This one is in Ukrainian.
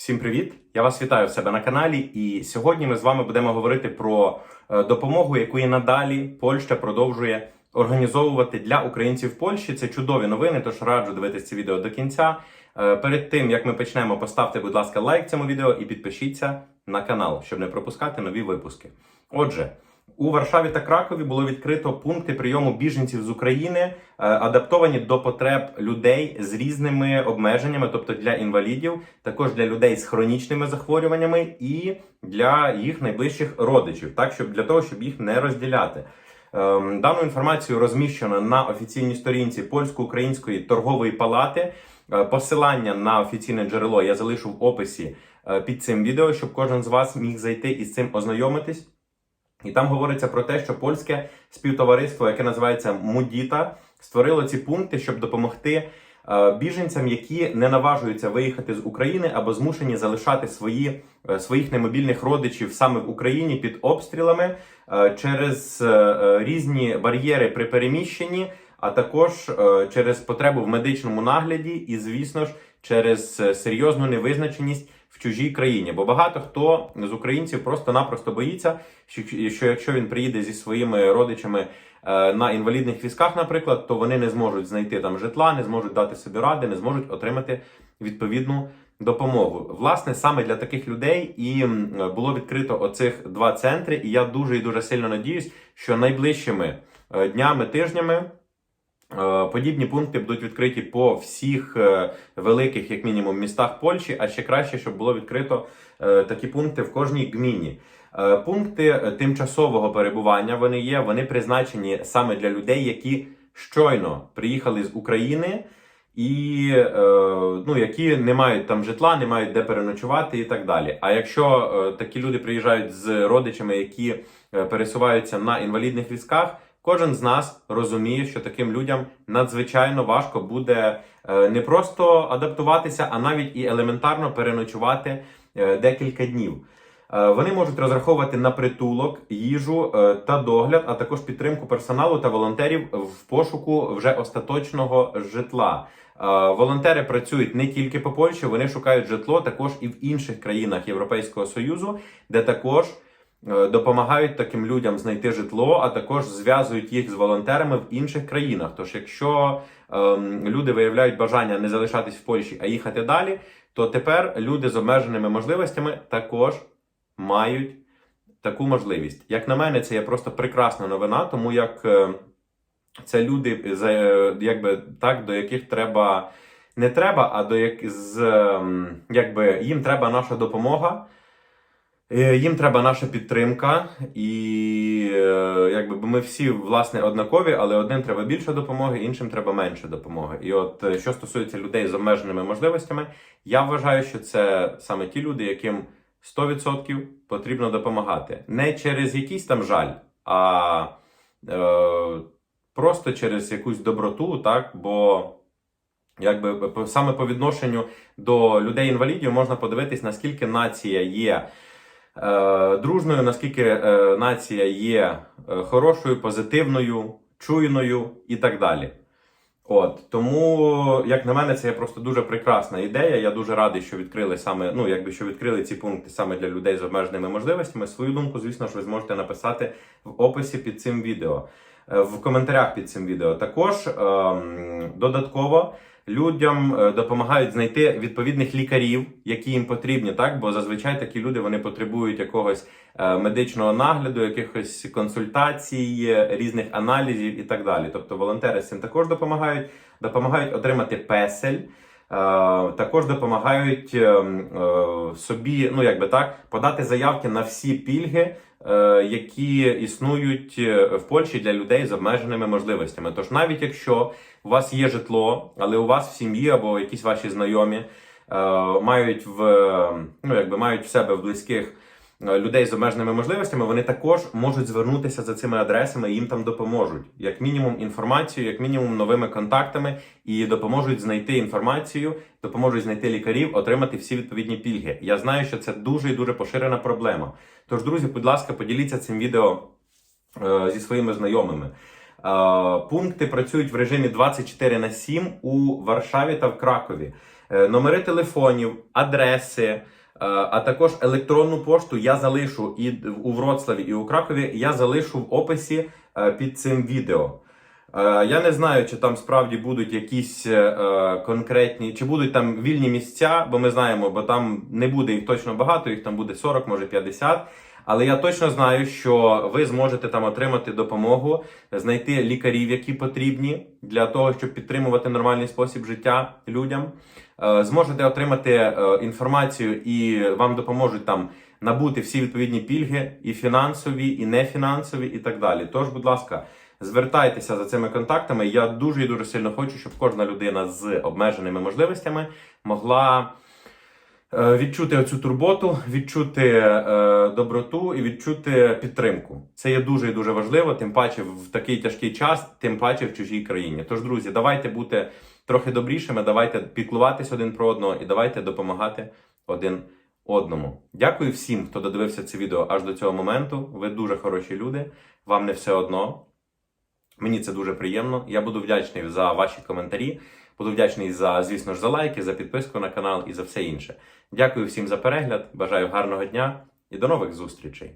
Всім привіт! Я вас вітаю в себе на каналі. І сьогодні ми з вами будемо говорити про е, допомогу, яку і надалі Польща продовжує організовувати для українців в Польщі. Це чудові новини, тож раджу дивитися це відео до кінця. Е, Перед тим як ми почнемо, поставте, будь ласка, лайк цьому відео і підпишіться на канал, щоб не пропускати нові випуски. Отже. У Варшаві та Кракові було відкрито пункти прийому біженців з України, е, адаптовані до потреб людей з різними обмеженнями, тобто для інвалідів, також для людей з хронічними захворюваннями і для їх найближчих родичів, так щоб для того, щоб їх не розділяти. Ем, Дану інформацію розміщено на офіційній сторінці польсько-української торгової палати. Е, Посилання на офіційне джерело я залишу в описі е, під цим відео, щоб кожен з вас міг зайти і з цим ознайомитись. І там говориться про те, що польське співтовариство, яке називається Мудіта, створило ці пункти, щоб допомогти е, біженцям, які не наважуються виїхати з України або змушені залишати свої, е, своїх немобільних родичів саме в Україні під обстрілами е, через різні бар'єри при переміщенні, а також через потребу в медичному нагляді, і, звісно ж, через серйозну невизначеність в чужій країні. Бо багато хто з українців просто-напросто боїться, що, що якщо він приїде зі своїми родичами е, на інвалідних візках, наприклад, то вони не зможуть знайти там житла, не зможуть дати собі ради, не зможуть отримати відповідну допомогу. Власне, саме для таких людей і було відкрито оцих два центри. І я дуже і дуже сильно надіюсь, що найближчими е, днями, тижнями. Е, Подібні пункти будуть відкриті по всіх е, великих, як мінімум, містах Польщі, а ще краще, щоб було відкрито е, такі пункти в кожній гміні. Пункти тимчасового перебування вони є, вони призначені саме для людей, які щойно приїхали з України і ну, які не мають там житла, не мають де переночувати і так далі. А якщо такі люди приїжджають з родичами, які пересуваються на інвалідних візках, Кожен з нас розуміє, що таким людям надзвичайно важко буде е, не просто адаптуватися, а навіть і елементарно переночувати е, декілька днів. Е, Вони можуть розраховувати на притулок, їжу та догляд, а також підтримку персоналу та волонтерів в пошуку вже остаточного житла. Волонтери працюють не тільки по Польщі, вони шукають житло також і в інших країнах Європейського Союзу, де також допомагають таким людям знайти житло, а також зв'язують їх з волонтерами в інших країнах. Тож, якщо ем, люди виявляють бажання не залишатись в Польщі, а їхати далі, то тепер люди з обмеженими можливостями також мають таку можливість. Як на мене, це є просто прекрасна новина, тому як е, це люди, за- е, якби так, до яких треба не треба, а до як з ем, якби їм треба наша допомога. Е, Їм треба наша підтримка, і е, якби ми всі власне однакові, але одним треба більше допомоги, іншим треба менше допомоги. І от е, що стосується людей з обмеженими можливостями, я вважаю, що це саме ті люди, яким 100% потрібно допомагати. Не через якийсь там жаль, а е, просто через якусь доброту, так? Бо якби саме по відношенню до людей-інвалідів можна подивитись, наскільки нація є дружною, наскільки е, нація є е, хорошою, позитивною, чуйною і так далі. От тому, як на мене, це є просто дуже прекрасна ідея. Я дуже радий, що відкрили саме, ну якби що відкрили ці пункти саме для людей з обмеженими можливостями. Свою думку, звісно ж, ви зможете написати в описі під цим відео, е, в коментарях під цим відео. Також ем, додатково людям е, допомагають знайти відповідних лікарів, які їм потрібні, так бо зазвичай такі люди вони потребують якогось е, медичного нагляду, якихось консультацій, е, різних аналізів і так далі. Тобто волонтери з цим також допомагають, допомагають отримати песель. Також допомагають е, е, собі, ну якби так, подати заявки на всі пільги, які існують е, в Польщі для людей з обмеженими можливостями. Тож, навіть якщо у вас є житло, але у вас в сім'ї або якісь ваші знайомі е, мають в ну якби мають в себе в близьких е, людей з обмеженими можливостями, вони також можуть звернутися за цими адресами і їм там допоможуть. Як мінімум інформацією, як мінімум новими контактами, і допоможуть знайти інформацію, допоможуть знайти лікарів, отримати всі відповідні пільги. Я знаю, що це дуже і дуже поширена проблема. Тож, друзі, будь ласка, поділіться цим відео е, зі своїми знайомими. Е, Пункти працюють в режимі 24 на 7 у Варшаві та в Кракові. Е, Номери телефонів, адреси, е, а також електронну пошту я залишу і у Вроцлаві, і у Кракові. Я залишу в описі е, під цим відео. Е, Я не знаю, чи там справді будуть якісь е, е, конкретні, чи будуть там вільні місця, бо ми знаємо, бо там не буде їх точно багато, їх там буде 40, може 50. Але я точно знаю, що ви зможете там отримати допомогу, знайти лікарів, які потрібні для того, щоб підтримувати нормальний спосіб життя людям. Е, Зможете отримати е, інформацію і вам допоможуть там набути всі відповідні пільги, і фінансові, і нефінансові, і так далі. Тож, будь ласка, звертайтеся за цими контактами. Я дуже і дуже сильно хочу, щоб кожна людина з обмеженими можливостями могла відчути оцю турботу, відчути е, доброту і відчути підтримку. Це є дуже і дуже важливо, тим паче в такий тяжкий час, тим паче в чужій країні. Тож, друзі, давайте бути трохи добрішими, давайте піклуватись один про одного і давайте допомагати один одному. Дякую всім, хто додивився це відео аж до цього моменту. Ви дуже хороші люди. Вам не все одно. Мені це дуже приємно. Я буду вдячний за ваші коментарі. Буду вдячний за, звісно ж, за лайки, за підписку на канал і за все інше. Дякую всім за перегляд. Бажаю гарного дня і до нових зустрічей.